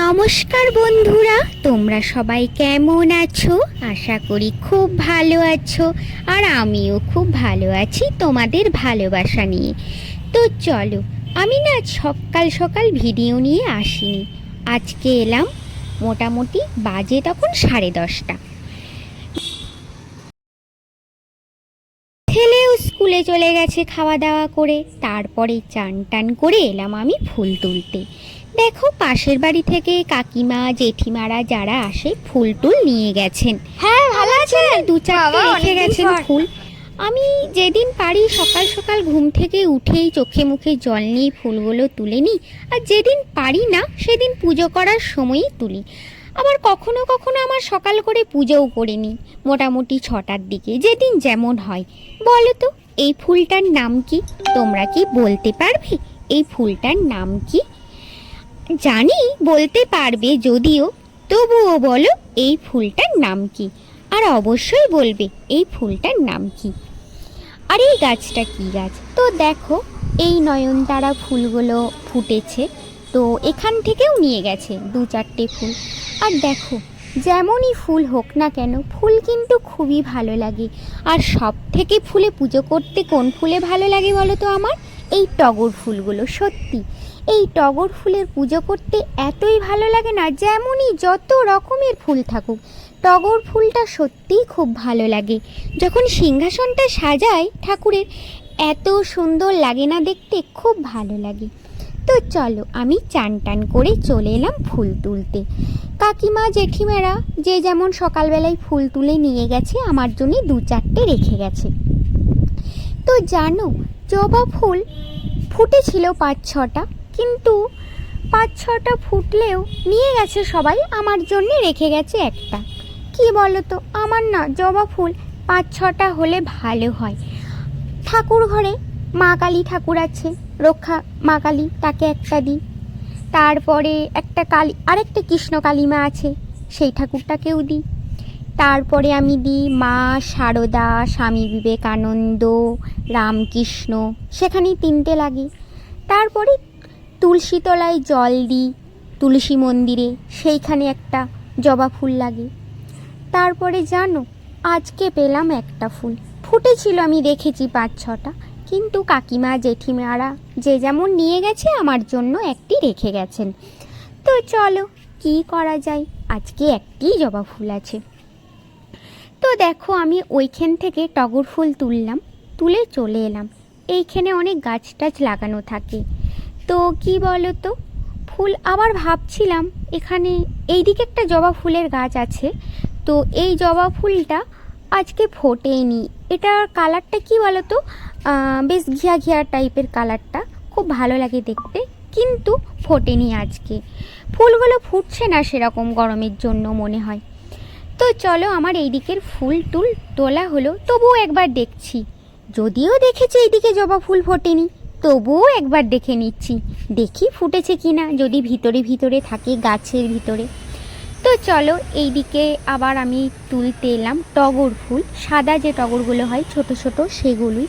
নমস্কার বন্ধুরা, তোমরা সবাই কেমন আছো? আশা করি খুব ভালো আছো, আর আমিও খুব ভালো আছি তোমাদের ভালোবাসা নিয়ে। তো চলো, আমি না আজ সকাল সকাল ভিডিও নিয়ে আসিনি। আজকে এলাম মোটামুটি বাজে তখন সাড়ে দশটা। ছেলেও স্কুলে চলে গেছে খাওয়া দাওয়া করে, তারপরে চান টান করে এলাম আমি ফুল তুলতে। দেখো পাশের বাড়ি থেকে কাকিমা জেঠিমারা যারা আসে ফুল টুল নিয়ে গেছেন। হ্যাঁ ভালো আছে দু চারটে রেখে গেছেন ফুল। আমি যেদিন পারি সকাল সকাল ঘুম থেকে উঠেই চোখে মুখে জল নিয়ে ফুলগুলো তুলে নিই। আর যেদিন পারি না সেদিন পুজো করার সময়ই তুলি। আবার কখনো কখনো আমার সকাল করে পুজোও করে নিই মোটামুটি ছটার দিকে যেদিন যেমন হয়। বলো তো এই ফুলটার নাম কি? তোমরা কি বলতে পারবে? এই ফুলটার নাম কি? জানি বলতে পারবে যদিও, তবুও বলো এই ফুলটার নাম কি? আর অবশ্যই বলবে এই ফুলটার নাম কি? আর এই গাছটা কি গাছ? তো দেখো, এই নয়নতারা ফুলগুলো ফুটেছে, তো এখান থেকেও নিয়ে গেছে দু চারটে ফুল। আর দেখো, যেমনই ফুল হোক না কেন, ফুল কিন্তু খুবই ভালো লাগে। আর সব থেকে ফুলে পুজো করতে কোন ফুলে ভালো লাগে বলো তো আমার? এই টগর ফুলগুলো, সত্যি। এই টগর ফুলের পুজো করতে এতই ভালো লাগে না যেমনই যত রকমের ফুল থাকুক। টগর ফুলটা সত্যিই খুব ভালো লাগে। যখন সিংহাসনটা সাজায় ঠাকুরের, এত সুন্দর লাগে না দেখতে, খুব ভালো লাগে। তো চলো আমি চান টান করে চলে এলাম ফুল তুলতে। কাকিমা, জেঠিমারা যে যেমন সকালবেলায় ফুল তুলে নিয়ে গেছে, আমার জন্য দু চারটে রেখে গেছে। তো জানো, জবা ফুল ফুটেছিল পাঁচ ছটা কিন্তু পাঁচ ছটা ফুটলেও নিয়ে গেছে সবাই, আমার জন্যে রেখে গেছে একটা। কি বলো তো আমার না জবা ফুল পাঁচ ছটা হলে ভালো হয়। ঠাকুর ঘরে মা কালী ঠাকুর আছে, রক্ষা মা কালী তাকে একটা দিই। তারপরে একটা কালী, আরেকটা কৃষ্ণ কালীমা আছে, সেই ঠাকুরটাকেও দিই। তারপরে আমি দিই মা সারদা, স্বামী বিবেকানন্দ, রামকৃষ্ণ, সেখানেই তিনটে লাগে। তারপরে তুলসী তলায় জল দিই, তুলসী মন্দিরে সেইখানে একটা জবা ফুল লাগে। তারপরে জানো, আজকে পেলাম একটা ফুল। ফুটেছিল আমি দেখেছি পাঁচ ছটা। কিন্তু কাকিমা, জেঠিমারা যে যেমন নিয়ে গেছে, আমার জন্য একটি রেখে গেছেন। তো চলো, কি করা যায়? আজকে একটি জবা ফুল আছে। তো দেখো, আমি ওইখান থেকে টগর ফুল তুললাম, তুলে চলে এলাম। এইখানে অনেক গাছ টাছ লাগানো থাকে। তো কি বলো তো ফুল আবার ভাবছিলাম এখানে এইদিকে একটা জবা ফুলের গাছ আছে। তো এই জবা ফুলটা আজকে ফোটেনি। এটার কালারটা কি বলো তো বেশ ঘিয়া ঘিয়া টাইপের কালারটা। খুব ভালো লাগে দেখতে, কিন্তু ফোটেনি আজকে। ফুলগুলো ফুটছে না সেরকম গরমের জন্য মনে হয়। তো চলো আমার এই দিকের ফুল টুল তোলা হলো, তবুও একবার দেখছি। যদিও দেখেছি এইদিকে জবা ফুল ফোটেনি। তবুও একবার দেখে নিচ্ছি। দেখি ফুটেছে কি না যদি ভিতরে ভিতরে থাকে গাছের ভিতরে। তো চলো এই দিকে আবার আমি তুলতে এলাম টগর ফুল। সাদা যে টগরগুলো হয়, ছোট ছোট সেগুলোই।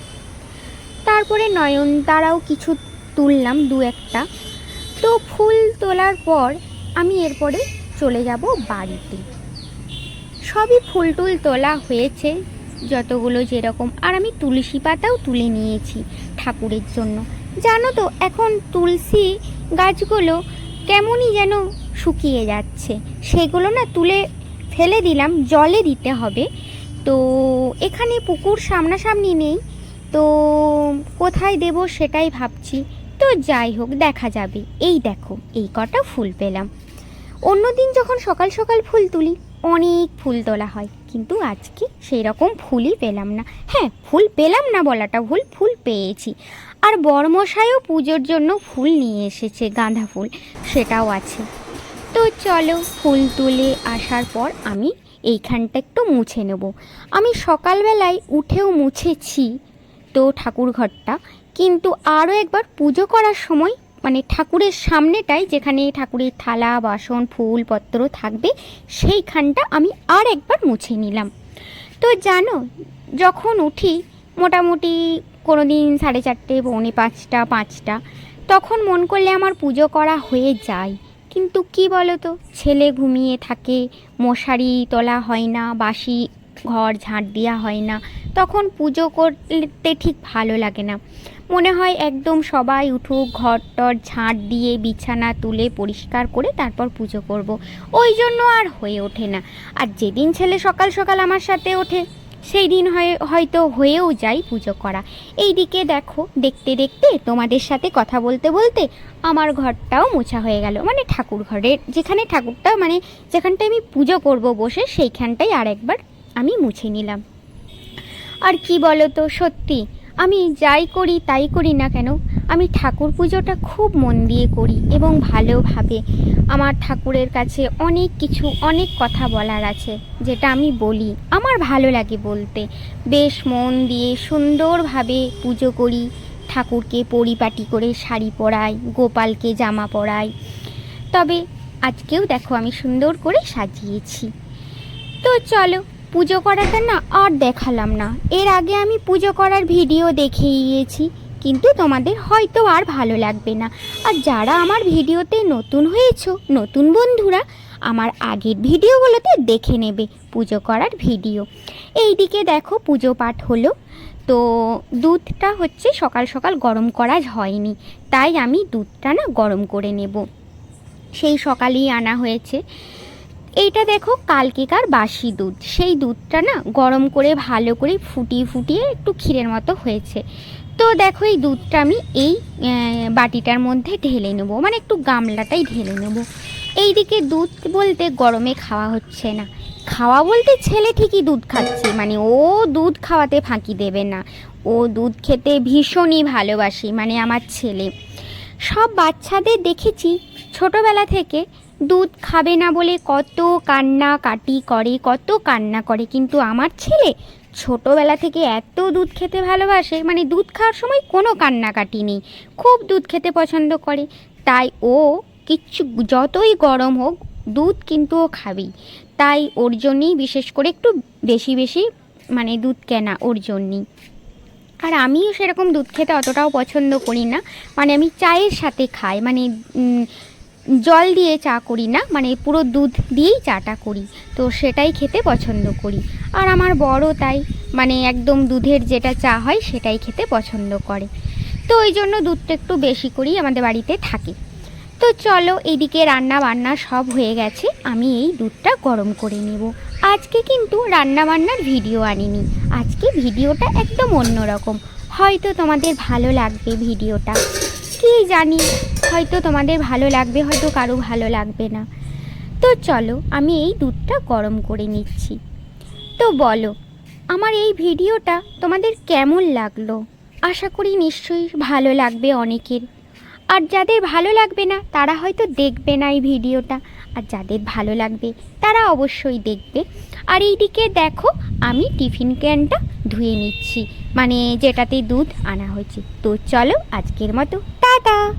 তারপরে নয়নতারাও কিছু তুললাম দু একটা। তো ফুল তোলার পর আমি এরপরে চলে যাব বাড়িতে। সবই ফুল টুল তোলা হয়েছে। যতগুলো যেরকম। আর আমি তুলসী পাতাও তুলে নিয়েছি ঠাকুরের জন্য। জানো তো, এখন তুলসী গাছগুলো কেমনই যেন শুকিয়ে যাচ্ছে। সেগুলো না তুলে ফেলে দিলাম, জলে দিতে হবে। তো এখানে পুকুর সামনাসামনি নেই। তো কোথায় দেব সেটাই ভাবছি। তো যাই হোক, দেখা যাবে। এই দেখো, এই কটা ফুল পেলাম। অন্যদিন যখন সকাল সকাল ফুল তুলি, অনেক ফুল তোলা হয়। কিন্তু আজকে সেই রকম ফুলই পেলাম না। হ্যাঁ ফুল পেলাম না বলাটা ভুল, ফুল পেয়েছি। আর বরমশাইও পুজোর জন্য ফুল নিয়ে এসেছে, গাঁদা ফুল, সেটাও আছে। তো চলো, ফুল তুলে আসার পর আমি এইখানটা একটু মুছে নেব। আমি সকালবেলায় উঠেও মুছেছি তো ঠাকুর ঘরটা কিন্তু আরও একবার পুজো করার সময় মানে ঠাকুরের সামনেটাই যেখানে ঠাকুরের থালা, বাসন, ফুল, পত্র থাকবে, সেইখানটা আমি আর একবার মুছে নিলাম। তো জানো, যখন উঠি, মোটামুটি কোনো দিন সাড়ে চারটে, পৌনে পাঁচটা পাঁচটা, তখন মন করলে আমার পুজো করা হয়ে যায়। কিন্তু কি বলো তো ছেলে ঘুমিয়ে থাকে, মশারি তোলা হয় না বাসি ঘর ঝাঁট দেওয়া হয় না, তখন পুজো করতে ঠিক ভালো লাগে না। মনে হয় একদম সবাই উঠুক ঘর টর ঝাঁট দিয়ে বিছানা তুলে পরিষ্কার করে তারপর পুজো করব। ওই জন্য আর হয়ে ওঠে না। আর যেদিন ছেলে সকাল সকাল আমার সাথে ওঠে সেই দিন হয়, হয়তো হয়েও যায় পুজো করা। এই দিকে দেখো, দেখতে দেখতে তোমাদের সাথে কথা বলতে বলতে আমার ঘরটাও মোছা হয়ে গেল। মানে ঠাকুর ঘরের, যেখানে ঠাকুরটা মানে যেখানটায় আমি পুজো করব বসে, সেইখানটাই আর একবার আমি মুছে নিলাম। আর কি বলো তো সত্যি আমি যাই করি, তাই করি না কেন? আমি ঠাকুর পুজোটা খুব মন দিয়ে করি এবং ভালোভাবে। আমার ঠাকুরের কাছে অনেক কিছু, অনেক কথা বলার আছে, যেটা আমি বলি। আমার ভালো লাগে বলতে। বেশ মন দিয়ে সুন্দরভাবে পুজো করি। ঠাকুরকে পরিপাটি করে শাড়ি পরাই, গোপালকে জামা পরাই। তবে আজকেও দেখো আমি সুন্দর করে সাজিয়েছি। তো চলো পুজো করাটা না আর দেখালাম না। এর আগে আমি পুজো করার ভিডিও দেখে গিয়েছি কিন্তু তোমাদের হয়তো আর ভালো লাগবে না। আর যারা আমার ভিডিওতে নতুন হয়েছো, নতুন বন্ধুরা, আমার আগের ভিডিওগুলোতে দেখে নেবে পুজো করার ভিডিও। এই দিকে দেখো পুজো পাঠ হলো। তো দুধটা হচ্ছে সকাল সকাল গরম করা হয়নি, তাই আমি দুধটা না গরম করে নেব। সেই সকালেই আনা হয়েছে। এইটা দেখো কালকেকার বাসি দুধ। সেই দুধটা না গরম করে ভালো করে ফুটিয়ে ফুটিয়ে একটু ক্ষীরের মতো হয়েছে। তো দেখো এই দুধটা আমি এই বাটিটার মধ্যে ঢেলে নেব। মানে একটু গামলাটাই ঢেলে নেব। এইদিকে দুধ বলতে গরমে খাওয়া হচ্ছে না। খাওয়া বলতে ছেলে ঠিকই দুধ খাচ্ছে। মানে ও দুধ খাওয়াতে ফাঁকি দেবে না। ও দুধ খেতে ভীষণই ভালোবাসি। মানে আমার ছেলে। সব বাচ্চাদের দেখেছি ছোটবেলা থেকে দুধ খাবে না বলে কত কান্না কাটি করে, কত কান্না করে। কিন্তু আমার ছেলে ছোটোবেলা থেকে এত দুধ খেতে ভালোবাসে মানে দুধ খাওয়ার সময় কোনো কান্নাকাটি নেই, খুব দুধ খেতে পছন্দ করে। তাই ও কিচ্ছু, যতই গরম হোক, দুধ কিন্তু ও খাবেই। তাই ওর জন্যেই বিশেষ করে একটু বেশি বেশি মানে দুধ কেনা ওর জন্যেই। আর আমিও সেরকম দুধ খেতে অতটাও পছন্দ করি না। মানে আমি চায়ের সাথে খাই মানে জল দিয়ে চা করি না মানে পুরো দুধ দিয়েই চাটা করি। তো সেটাই খেতে পছন্দ করি। আর আমার বড় তাই মানে একদম দুধের যেটা চা হয় সেটাই খেতে পছন্দ করে। তো ওই জন্য দুধটা একটু বেশি করেই আমাদের বাড়িতে থাকে। তো চলো এদিকে রান্না বান্না সব হয়ে গেছে, আমি এই দুধটা গরম করে নেব। আজকে কিন্তু রান্না বান্নার ভিডিও আনিনি। আজকে ভিডিওটা একদম অন্যরকম। হয়তো তোমাদের ভালো লাগবে ভিডিওটা। কি জানি হয়তো তোমাদের ভালো লাগবে, হয়তো কারও ভালো লাগবে না। তো চলো, আমি এই দুধটা গরম করে নিচ্ছি। তো বলো, আমার এই ভিডিওটা তোমাদের কেমন লাগল? আশা করি নিশ্চয়ই ভালো লাগবে অনেকের। আর যাদের ভালো লাগবে না, তারা হয়তো দেখবে না এই ভিডিওটা। আর যাদের ভালো লাগবে, তারা অবশ্যই দেখবে। আর এইদিকে দেখো, আমি টিফিন ক্যানটা ধুয়ে নিচ্ছি। মানে যেটাতে দুধ আনা হয়েছে। তো চলো, আজকের মতো, টাটা!